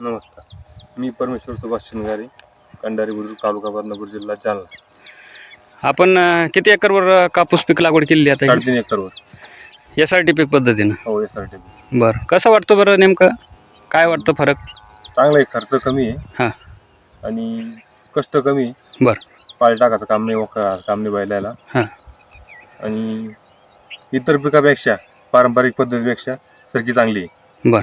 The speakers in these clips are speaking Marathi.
नमस्कार. मी परमेश्वर सुभाष शिंगारे कंडारी बुद्रुक तालुका बदनापूर जिल्हा जालना. आपण अं, किती एकरवर कापूस पीक लागवड केली आता साडेतीन एकरवर. एस आर टी पीक पद्धतीनं? हो एस आर टी बरं. कसं वाटतं बरं नेमकं? काय वाटतं फरक? चांगला आहे खर्च कमी आहे. हां. आणि कष्ट कमी आहे. बरं. पाळी टाकायचं काम नाही वखर काम नाही बैलायला. हां. आणि इतर पिकापेक्षा पारंपरिक पद्धतीपेक्षा सरकी चांगली आहे. बरं.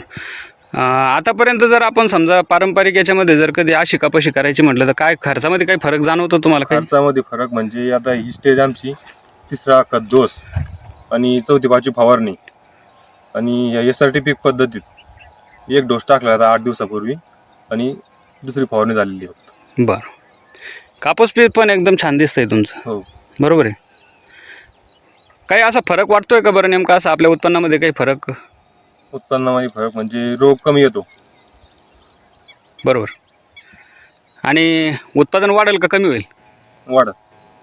आतापर्यंत जर आपण समजा पारंपरिक याच्यामध्ये जर कधी अशी कपाशी करायची म्हटलं तर काय खर्चामध्ये काही फरक जाणवतो तुम्हाला खर्चामध्ये फरक म्हणजे आता ही स्टेज आमची तिसरा डोस आणि चौथी पाचवी फवारणी. आणि या एस आर टी पीक पद्धतीत एक डोस टाकला आता आठ दिवसापूर्वी आणि दुसरी फवारणी झालेली फक्त बरं. कापूस पीक पण एकदम छान दिसतंय तुमचं. हो. बरोबर आहे. काही असा फरक वाटतोय का बरं नेमका? असा आपल्या उत्पन्नामध्ये काही फरक? उत्पन्नामध्ये फरक म्हणजे रोग कमी येतो. बरोबर. आणि उत्पादन वाढेल का कमी होईल? वाढत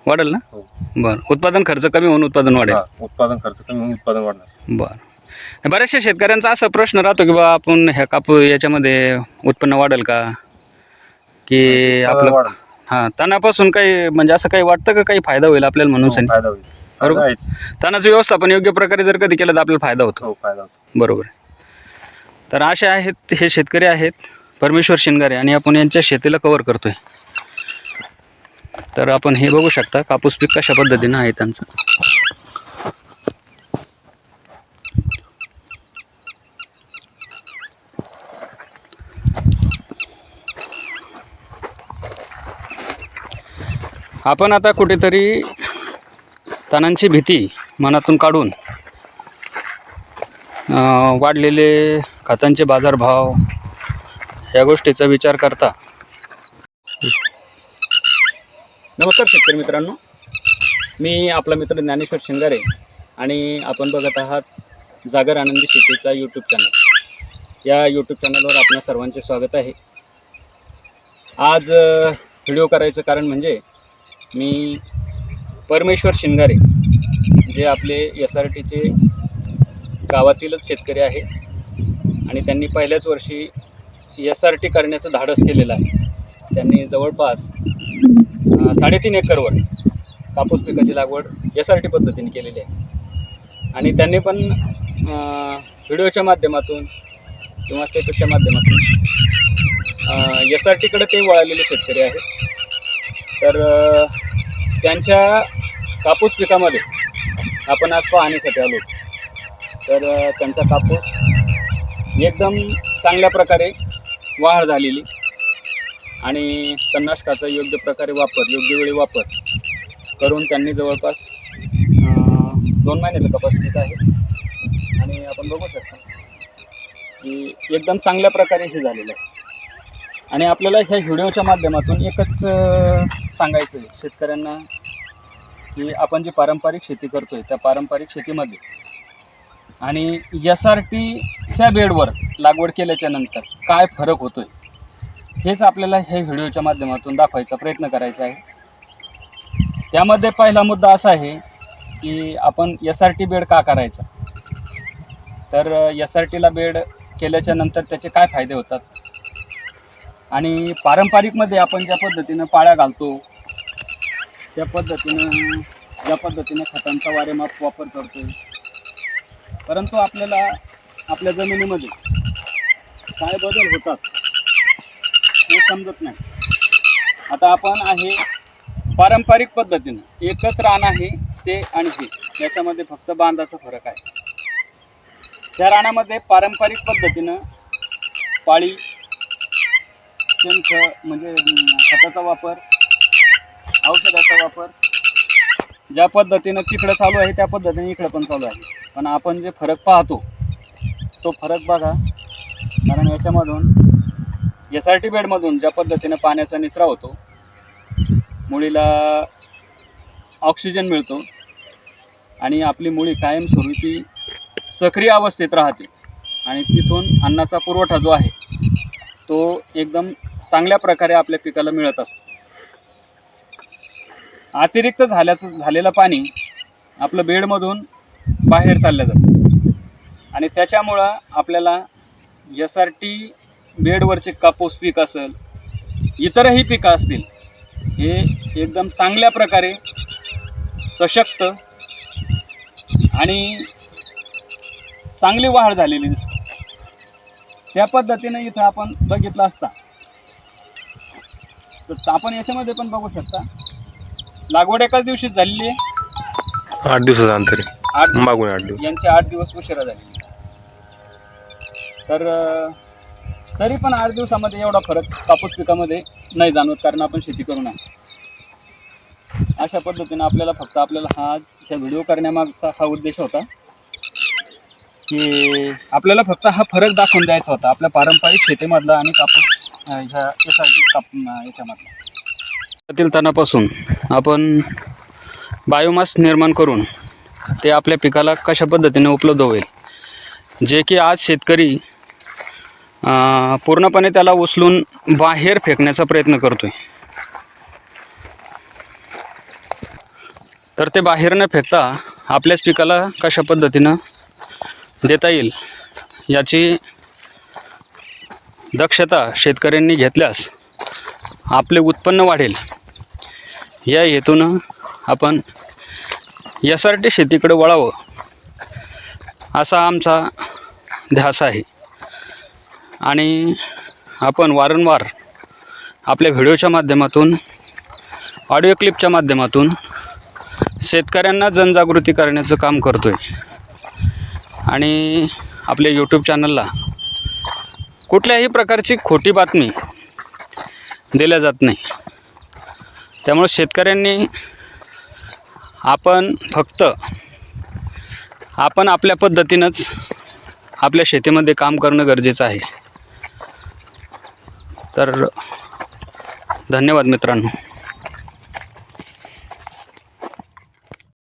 वाढेल ना? हो. बरं. उत्पादन खर्च कमी होऊन उत्पादन वाढेल. हा उत्पादन खर्च कमी होऊन उत्पादन वाढणार. बरं. बऱ्याचशा शेतकऱ्यांचा असा प्रश्न राहतो की बा आपण ह्या कापू याच्यामध्ये उत्पन्न वाढेल का? की आपलं वाढेल. हां तणापासून काही म्हणजे असं काही वाटतं का? काही फायदा होईल आपल्याला म्हणून हो, सांग फायदा होईल. बरोबर. फायदा आहेच. तणाचं व्यवस्थापन योग्य प्रकारे जर कधी केलं तर आपल्याला फायदा होतो. हो फायदा होतो. बरोबर. आहे तर असे आहेत हे शेतकरी आहेत परमेश्वर शिंगारे आणि आपण यांच्या शेतीला कवर करतो आहे तर आपण हे बघू शकता कापूस पीक कशा पद्धतीनं आहे त्यांचं. आपण आता कुठेतरी तणांची भीती मनातून काढून वाढलेले खतांचे बाजारभाव या गोष्टीचा विचार करता. नमस्कार शेतकरी मित्रांनो. मी आपला मित्र ज्ञानेश्वर शिंगारे आणि आपण बघत आहात जागर आनंदी शेतीचा यूट्यूब चॅनल या यूट्यूब चॅनलवर आपल्या सर्वांचे स्वागत आहे. आज व्हिडिओ करायचं कारण म्हणजे मी परमेश्वर शिंगारे जे आपले एस आर टीचे गावातीलच शेतकरी आहे आणि त्यांनी पहिल्याच वर्षी एस आर टी करण्याचं धाडस केलेलं आहे. त्यांनी जवळपास साडेतीन एकरवर कापूस पिकाची लागवड एस आर टी पद्धतीने केलेली आहे. आणि त्यांनी पण व्हिडिओच्या माध्यमातून किंवा स्टेटसच्या माध्यमातून एस आर टीकडे ते वळालेले शेतकरी आहेत. तर त्यांच्या कापूस पिकामध्ये आपण आज पाहण्यासाठी आलो. तर त्यांचा कापूस एकदम चांगल्या प्रकारे वाढ झालेली. आणि तणनाशकाचा योग्य प्रकारे वापर योग्य वेळी वापर करून त्यांनी जवळपास दोन महिन्याचा कपास घेत आहे. आणि आपण बघू शकता की एकदम चांगल्या प्रकारे हे झालेलं आहे. आणि आपल्याला ह्या व्हिडिओच्या माध्यमातून एकच सांगायचं आहे शेतकऱ्यांना की आपण जी पारंपरिक शेती करतो आहे त्या पारंपरिक शेतीमध्ये आणि एस आर टीच्या बेडवर लागवड केल्याच्यानंतर काय फरक होतो आहे हेच आपल्याला हे व्हिडिओच्या माध्यमातून दाखवायचा प्रयत्न करायचा आहे. त्यामध्ये पहिला मुद्दा असा आहे की आपण एस आर टी बेड का करायचा? तर एस आर टीला बेड केल्याच्यानंतर त्याचे काय फायदे होतात? आणि पारंपरिकमध्ये आपण ज्या पद्धतीनं पाळ्या घालतो त्या पद्धतीनं ज्या पद्धतीनं खतांचा वारेमाप वापर करतो परंतु आपल्याला आपल्या जमिनीमध्ये काय बदल होतात हे समजत नाही. आता आपण आहे पारंपरिक पद्धतीनं एकच रान आहे ते आणि हे. याच्यामध्ये फक्त बांधाचा फरक आहे. त्या रानामध्ये पारंपरिक पद्धतीनं पाळी शेणखत म्हणजे खताचा वापर औषधाचा वापर ज्या पद्धतीनं तिकडं चालू आहे त्या पद्धतीने इकडं पण चालू आहे. पण आपण जे फरक पाहतो तो फरक बघा. कारण याच्यामधून एस आर टी बेडमधून ज्या पद्धतीनं पाण्याचा निचरा होतो मुळीला ऑक्सिजन मिळतो आणि आपली मुळी कायमस्वरूपी सक्रिय अवस्थेत राहते. आणि तिथून अन्नाचा पुरवठा जो आहे तो एकदम चांगल्या प्रकारे आपल्या पिकाला मिळत असतो. अतिरिक्त झाल्याचं झालेलं पाणी आपलं बेडमधून बाहेर चालल्या जातं आणि त्याच्यामुळं आपल्याला एस आर टी बेडवरचे कापूस पीक असेल इतरही पिकं असतील हे एकदम चांगल्या प्रकारे सशक्त आणि चांगली वाढ झालेली दिसते. त्या पद्धतीने इथं आपण बघितलं असता तर आपण याच्यामध्ये पण बघू शकता लागवड एकाच दिवशी झालेली आहे. आठ दिवसाचं आहे आठ मागून आठ दिवस. यांचे आठ दिवस उशिरा झालेले तर तरी पण आठ दिवसामध्ये एवढा फरक कापूस पिकामध्ये नाही जाणवत कारण आपण शेती करू नये. अशा पद्धतीने आपल्याला फक्त आपल्याला हा आज ह्या व्हिडिओ करण्यामागचा हा उद्देश होता की आपल्याला फक्त हा फरक दाखवून द्यायचा होता. आपल्या पारंपरिक शेतीमधला आणि कापूस ह्या यासाठी काप याच्यामधला. त्यातील तणापासून आपण बायोमास निर्माण करून ते आपल्या पिकाला कशा पद्धतीने उपलब्ध होईल? जे की आज शेतकरी पूर्णपणे त्याला उचलून बाहेर फेकण्याचा प्रयत्न करतो आहे तर ते बाहेर न फेकता आपल्याच पिकाला कशा पद्धतीनं देता येईल याची दक्षता शेतकऱ्यांनी घेतल्यास आपले उत्पन्न वाढेल. या हेतूनं आपण यासाठी शेतीकडे वळावं असा आमचा ध्यास आहे. आणि आपण वारंवार आपल्या व्हिडिओच्या माध्यमातून ऑडिओ क्लिपच्या माध्यमातून शेतकऱ्यांना जनजागृती करण्याचं काम करतो आहे आणि आपल्या यूट्यूब चॅनलला कुठल्याही प्रकारची खोटी बातमी दिल्या जात नाही. त्यामुळे शेतकऱ्यांनी आपण फक्त आपण आपल्या पद्धतीनंच आपल्या शेतीमध्ये काम करणं गरजेचं आहे. तर धन्यवाद मित्रांनो.